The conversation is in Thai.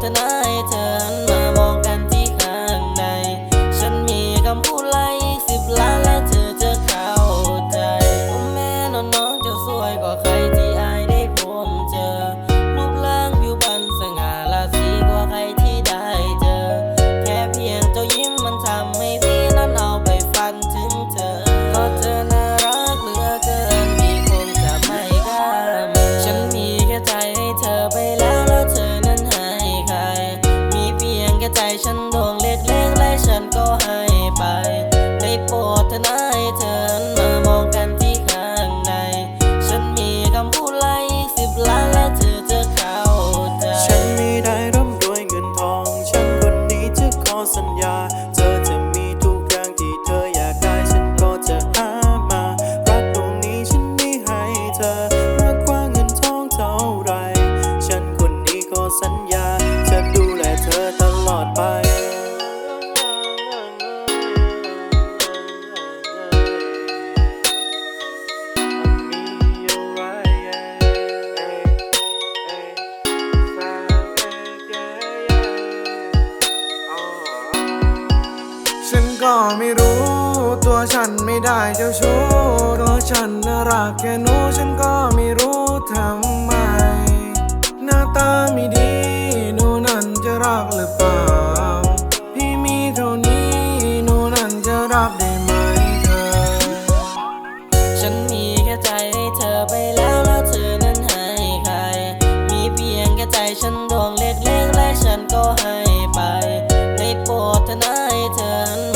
Tonight, tonight. Uh, โก็ไม่รู้ ตัวฉันไม่ได้เจ้าชูตัวฉันน่ารักแค่หนูฉันก็ไม่รู้ทำไม หน้าตาไม่ดีหนูนั้นจะรักหรือเปล่า พี่มีเท่านี้หนูนั้นจะรักได้ไหมเธอ ฉันมีแค่ใจให้เธอไปแล้วแล้วเธอนั้นให้ใคร มีเพียงแค่ใจฉันดวงเล็กๆและฉันก็ให้ไป ได้โปรดเธอนะให้เธอ